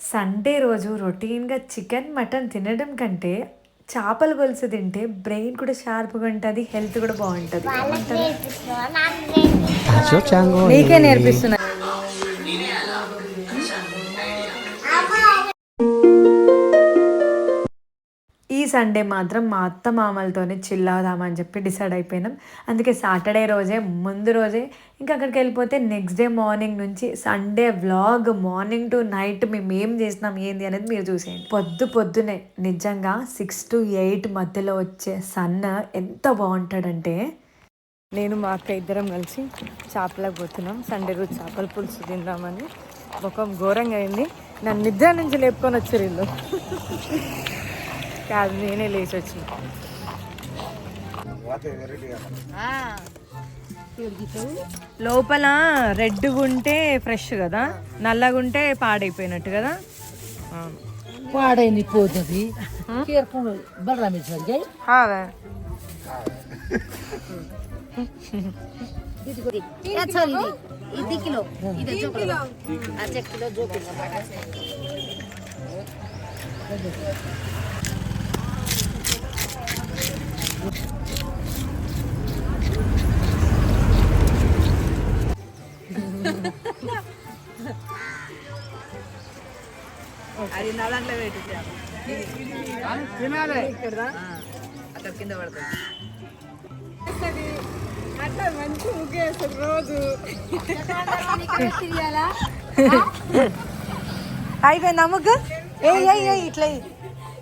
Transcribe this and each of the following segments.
Sunday రోజు రొటీన్గా chicken mutton తినడం కంటే చేపల పులుసు తింటే బ్రెయిన్ కూడా షార్ప్గా ఉంటుంది హెల్త్ కూడా బాగుంటుంది. నీకే నేర్పిస్తున్నా. సండే మాత్రం మా అత్త మామలతోనే చిల్లాదామని చెప్పి డిసైడ్ అయిపోయినాం. అందుకే సాటర్డే రోజే ముందు రోజే ఇంకా అక్కడికి వెళ్ళిపోతే నెక్స్ట్ డే మార్నింగ్ నుంచి Sunday vlog morning to night మేము ఏం చేసినాం ఏంది అనేది మీరు చూసేయండి. పొద్దు పొద్దునే నిజంగా సిక్స్ టు ఎయిట్ మధ్యలో వచ్చే సన్ ఎంత బాగుంటాడంటే నేను మా అక్క ఇద్దరం కలిసి చేపలకు పోతున్నాం. సండే రోజు చేపల పులుసు తిందామని. ముఖం ఘోరంగా అయింది. నన్ను నిద్ర నుంచి లేపుకొని వచ్చారు వీళ్ళు. కాదు నేనే లేచి వచ్చిన. లోపల రెడ్గా ఉంటే ఫ్రెష్ కదా నల్లగా ఉంటే పాడైపోయినట్టు కదా. పాడైంది పోతుంది. ఇది. కిలో ఇది. అది నా దాంట్లో పెట్టి. ఇక్కడ అక్కడ కింద పడుతుంది. అట్లా మంచి ముగ్గేస్తుంది రోజు అయిపోయింది ముగ్గు? ఏ ఏ ఇట్లా.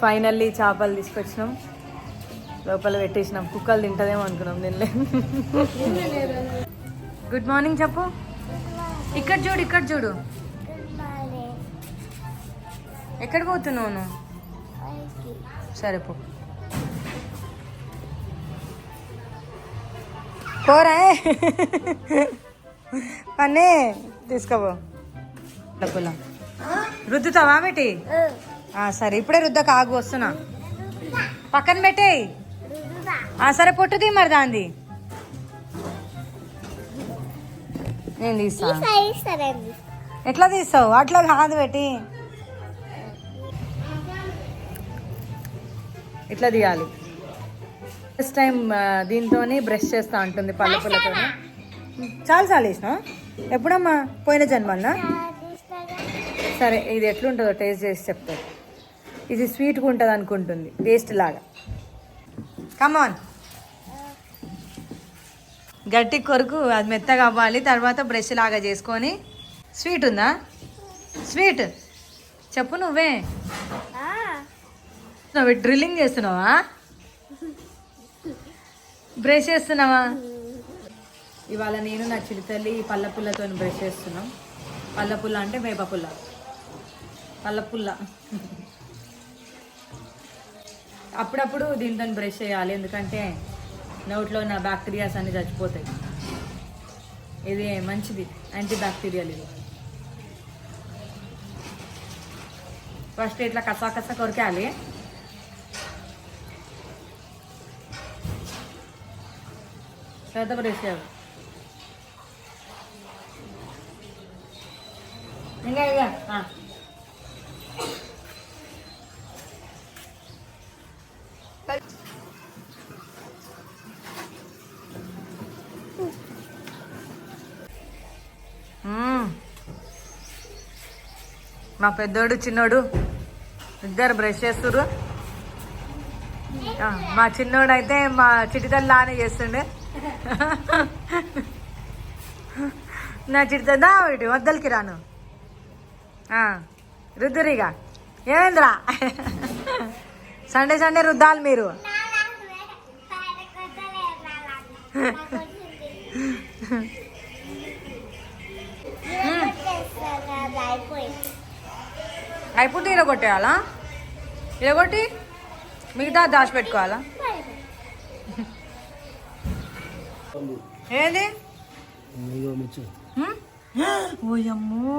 ఫైనల్లీ చేపలు తీసుకొచ్చినాం. లోపల పెట్టేసినాం. కుక్కలు తింటదేమో అనుకున్నాం. తినలే. గుడ్ మార్నింగ్ చెప్పు. ఇక్కడ చూడు ఇక్కడ చూడు. ఎక్కడ పోతున్నావు నువ్వు? సరే పో. పోరా పన్నే తీసుకోబో డబ్బులా రుద్దుతావా బేటి? సరే ఇప్పుడే రుద్దక ఆగు వస్తున్నా. పక్కన పెట్టేయ్ సరే పొట్టుది మరి దాంది. నేను తీస్తా. సరే ఎట్లా తీస్తావు? అట్లా కాదు పెట్టి. ఇట్లా తీయాలి. ఫస్ట్ టైం దీంతోని బ్రష్ చేస్తా ఉంటుంది పళ్ళ పుల్లతో చాలా చాలా వేసినా ఎప్పుడమ్మా? పోయిన జన్మన్నా సరే ఇది ఎట్లుంటుందో టేస్ట్ చేసి చెప్తారు ఇది స్వీట్గా ఉంటుంది అనుకుంటుంది టేస్ట్ లాగా. కమాన్ గట్టి కొరకు అది మెత్తగా అవ్వాలి తర్వాత బ్రష్ లాగా చేసుకొని. స్వీట్ ఉందా? స్వీట్ చెప్పు నువ్వే. నువ్వు డ్రిల్లింగ్ చేస్తున్నావా? బ్రష్ చేస్తున్నావా? ఇవాళ నేను నా చిరుతల్లి పళ్ళ పుల్లతో బ్రష్ చేస్తున్నాం. పళ్ళ పుల్ల అంటే వేప పుల్ల. పళ్ళ పుల్ల. అప్పుడప్పుడు దీంతో బ్రష్ చేయాలి. ఎందుకంటే నోట్లో ఉన్న బ్యాక్టీరియాస్ అన్ని చచ్చిపోతాయి. ఇది మంచిది. యాంటీ బ్యాక్టీరియల్ ఇది. ఫస్ట్ ఇట్లా కసా కసా కొరికాలి. తర్వాత బ్రష్ చేయాలి. ఇంకా ఇక. మా పెద్దోడు చిన్నోడు ఇద్దరు బ్రష్ చేస్తుర్రు. ఆ, మా చిన్నోడు అయితే మా చిటితల్లానే చేస్తుండే. నా చిటితల్లా ఒకటి వద్దలకి రాను. రుద్దురిగా. ఏమైందిరా? సండే సండే రుద్దాలి మీరు. అయిపోతే ఇరగొట్టేయాలా ఇరగొట్టి మిగతా దాచిపెట్టుకోవాలా ఏది? ఏంది ఓయమ్మో!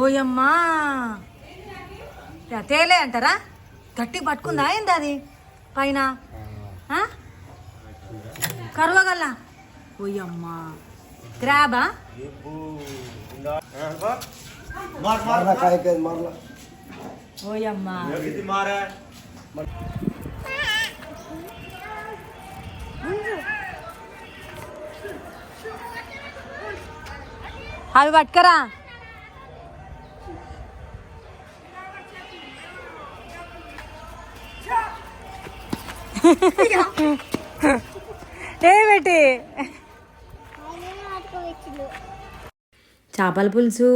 ఓయమ్మా! తేలే అంటారా? గట్టి పట్టుకుందా ఏంది అది? పైన? ఆ? ఓయమ్మా! క్రాబా मार मार मार। काय कर मारला होय अम्मा किती मार आहे हवे वाट करा। बेटे। చేపల పులుసు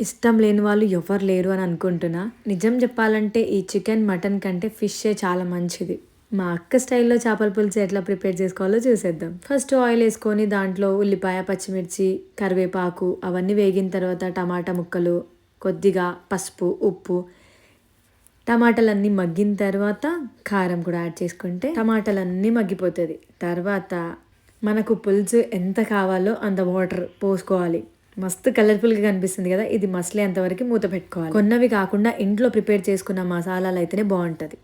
ఇష్టం లేని వాళ్ళు ఎవరు లేరు అని అనుకుంటున్నా. నిజం చెప్పాలంటే ఈ చికెన్ మటన్ కంటే ఫిషే చాలా మంచిది. మా అక్క స్టైల్లో చేపల పులుసు ఎట్లా ప్రిపేర్ చేసుకోవాలో చూసేద్దాం. ఫస్ట్ ఆయిల్ వేసుకొని దాంట్లో ఉల్లిపాయ పచ్చిమిర్చి కరివేపాకు అవన్నీ వేగిన తర్వాత టమాటా ముక్కలు కొద్దిగా పసుపు ఉప్పు టమాటాలన్నీ మగ్గిన తర్వాత కారం కూడా యాడ్ చేసుకుంటే టమాటాలన్నీ మగ్గిపోతుంది. తర్వాత మనకు పులుసు ఎంత కావాలో అంత వాటర్ పోసుకోవాలి. మస్తు కలర్ఫుల్గా కనిపిస్తుంది కదా ఇది మసలే అంతవరకు మూత పెట్టుకోవాలి. కొన్నవి కాకుండా ఇంట్లో ప్రిపేర్ చేసుకున్న మసాలాలు అయితేనే బాగుంటుంది.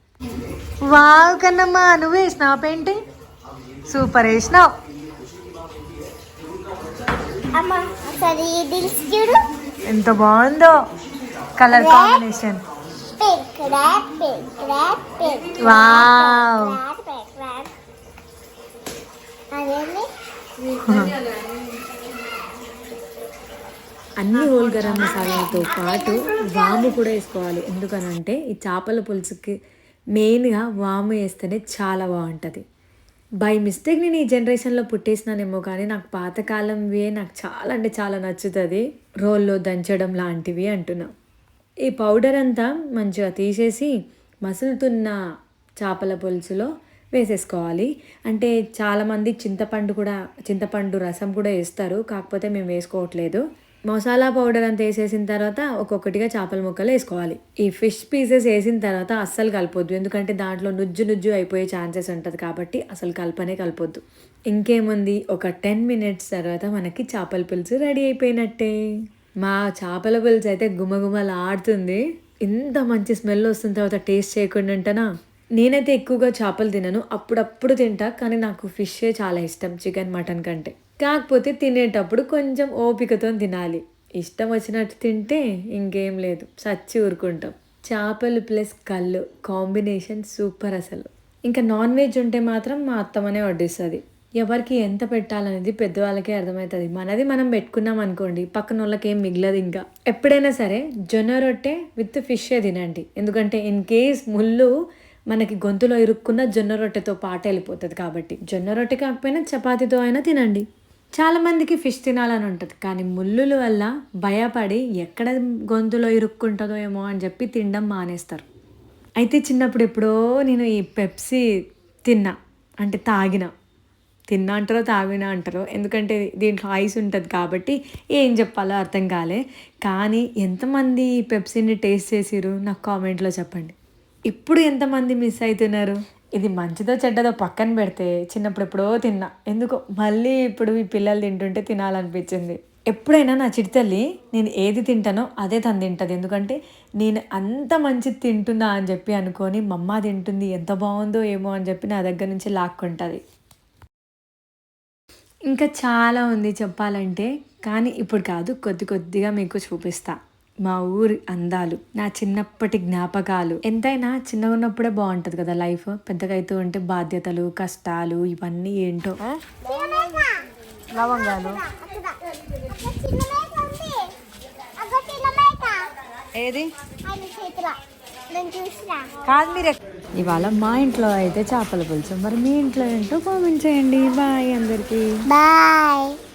వావ్ కన్నమ్మా నువ్వు వేసినావు పెయింటింగ్ సూపర్ వేసినావు. ఎంత బాగుందో colour combination. Pink wrap pink wrap pink wow అన్ని హోల్ గరం పాటు వాము కూడా వేసుకోవాలి. ఎందుకనంటే ఈ చేపల పులుసుకి మెయిన్గా వాము వేస్తేనే చాలా బాగుంటుంది. బై మిస్టేక్ నేను ఈ జనరేషన్లో పుట్టేసినానేమో కానీ నాకు పాతకాలంవే నాకు చాలా అంటే చాలా నచ్చుతుంది. రోల్లో దంచడం లాంటివి అంటున్నా. ఈ పౌడర్ అంతా మంచిగా తీసేసి మసులుతున్న చేపల పులుసులో వేసేసుకోవాలి. అంటే చాలామంది చింతపండు కూడా చింతపండు రసం కూడా వేస్తారు. కాకపోతే మేము వేసుకోవట్లేదు. మసాలా పౌడర్ అంతా వేసేసిన తర్వాత ఒక్కొక్కటిగా చేపల ముక్కలు వేసుకోవాలి. ఈ ఫిష్ పీసెస్ వేసిన తర్వాత అస్సలు కలపొద్దు. ఎందుకంటే దాంట్లో నుజ్జు నుజ్జు అయిపోయే ఛాన్సెస్ ఉంటుంది కాబట్టి అసలు కలపనే కలపొద్దు. ఇంకేముంది? ఒక టెన్ మినిట్స్ తర్వాత మనకి చేపల పులుసు రెడీ అయిపోయినట్టే. మా చేపల పులుసు అయితే గుమగుమలాడుతుంది. ఇంత మంచి స్మెల్ వస్తున్న తర్వాత టేస్ట్ చేయకుండా ఉంటేనా? నేనైతే ఎక్కువగా చేపలు తినను. అప్పుడప్పుడు తింటా కానీ నాకు ఫిషే చాలా ఇష్టం చికెన్ మటన్ కంటే. కాకపోతే తినేటప్పుడు కొంచెం ఓపికతో తినాలి. ఇష్టం వచ్చినట్టు తింటే ఇంకేం లేదు. సచ్చి ఊరుకుంటాం. చేపలు ప్లస్ కళ్ళు కాంబినేషన్ సూపర్ అసలు. ఇంకా నాన్ వెజ్ ఉంటే మాత్రం మా అత్తమ్మనే వడ్డిస్తుంది. ఎవరికి ఎంత పెట్టాలనేది పెద్దవాళ్ళకే అర్థమవుతుంది మనది మనం పెట్టుకున్నాం అనుకోండి పక్కన వాళ్ళకి ఏం మిగలదు ఇంకా. ఎప్పుడైనా సరే జొన్న రొట్టె విత్ ఫిషే తినండి. ఎందుకంటే ఇన్ కేస్ ముళ్ళు మనకి గొంతులో ఇరుక్కున్న జొన్న రొట్టెతో పాటు వెళ్ళిపోతుంది కాబట్టి. జొన్న రొట్టె కాకపోయినా చపాతీతో అయినా తినండి. చాలామందికి ఫిష్ తినాలని ఉంటుంది. కానీ ముళ్ళుల వల్ల భయపడి ఎక్కడ గొంతులో ఇరుక్కుంటుందో ఏమో అని చెప్పి తినడం మానేస్తారు. అయితే చిన్నప్పుడు ఎప్పుడో నేను ఈ పెప్సీ తిన్నా. అంటే తాగిన. తిన్నా అంటారో తాగినా అంటారో. ఎందుకంటే దీంట్లో ఐస్ ఉంటుంది కాబట్టి ఏం చెప్పాలో అర్థం కాలే. కానీ ఎంతమంది ఈ పెప్సీని టేస్ట్ చేసిరు నాకు కామెంట్లో చెప్పండి. ఇప్పుడు ఎంతమంది మిస్ అవుతున్నారు ఇది మంచిదో చెడ్డదో పక్కన పెడితే చిన్నప్పుడు ఎప్పుడో తిన్నా. ఎందుకో మళ్ళీ ఇప్పుడు ఈ పిల్లలు తింటుంటే తినాలనిపించింది. ఎప్పుడైనా నా చిడితల్లి నేను ఏది తింటానో అదే తను తింటుంది. ఎందుకంటే నేను అంత మంచిది తింటున్నా అని చెప్పి అనుకొని మమ్మ తింటుంది ఎంత బాగుందో ఏమో అని చెప్పి నా దగ్గర నుంచి లాక్కుంటుంది. ఇంకా చాలా ఉంది చెప్పాలంటే కానీ ఇప్పుడు కాదు కొద్ది కొద్దిగా మీకు చూపిస్తా. మా ఊరి అందాలు నా చిన్నప్పటి జ్ఞాపకాలు. ఎంతైనా చిన్నగా ఉన్నప్పుడే బాగుంటుంది కదా లైఫ్? పెద్దగా అయితే ఉంటే బాధ్యతలు కష్టాలు ఇవన్నీ ఏంటో? లవంగాలు. ఏది? కాదు మీరు. ఇవాళ మా ఇంట్లో అయితే చేపల పులుసు. మరి మీ ఇంట్లో ఏంటో కామెంట్ చేయండి. బాయ్ అందరికీ. బాయ్.